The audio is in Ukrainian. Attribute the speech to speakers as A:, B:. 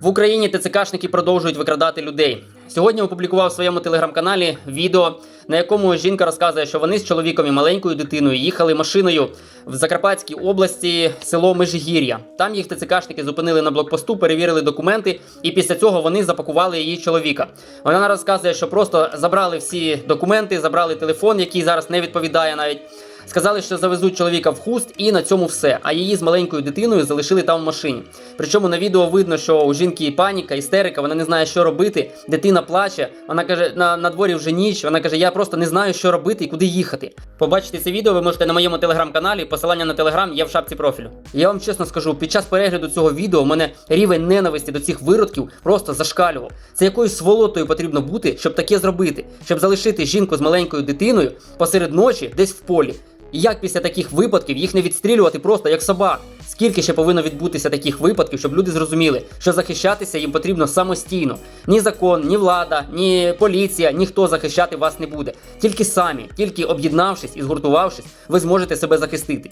A: В Україні ТЦКшники продовжують викрадати людей. Сьогодні опублікував в своєму телеграм-каналі відео, на якому жінка розказує, що вони з чоловіком і маленькою дитиною їхали машиною в Закарпатській області, село Межигір'я. Там їх ТЦКшники зупинили на блокпосту, перевірили документи, і після цього вони запакували її чоловіка. Вона розказує, що просто забрали всі документи, забрали телефон, який зараз не відповідає навіть. Сказали, що завезуть чоловіка в хуст, і на цьому все. А її з маленькою дитиною залишили там в машині. Причому на відео видно, що у жінки паніка, істерика, вона не знає, що робити. Дитина плаче. Вона каже, на, на дворі вже ніч. Вона каже: Я просто не знаю, що робити і куди їхати. Побачити це відео ви можете на моєму телеграм-каналі. Посилання на телеграм є в шапці профілю. Я вам чесно скажу, під час перегляду цього відео мене рівень ненависті до цих виродків просто зашкалював. Це якоюсь сволотою потрібно бути, щоб таке зробити, щоб залишити жінку з маленькою дитиною посеред ночі десь в полі. І як після таких випадків їх не відстрілювати просто як собак? Скільки ще повинно відбутися таких випадків, щоб люди зрозуміли, що захищатися їм потрібно самостійно. Ні закон, ні влада, ні поліція, ніхто захищати вас не буде. Тільки самі, тільки об'єднавшись і згуртувавшись, ви зможете себе захистити.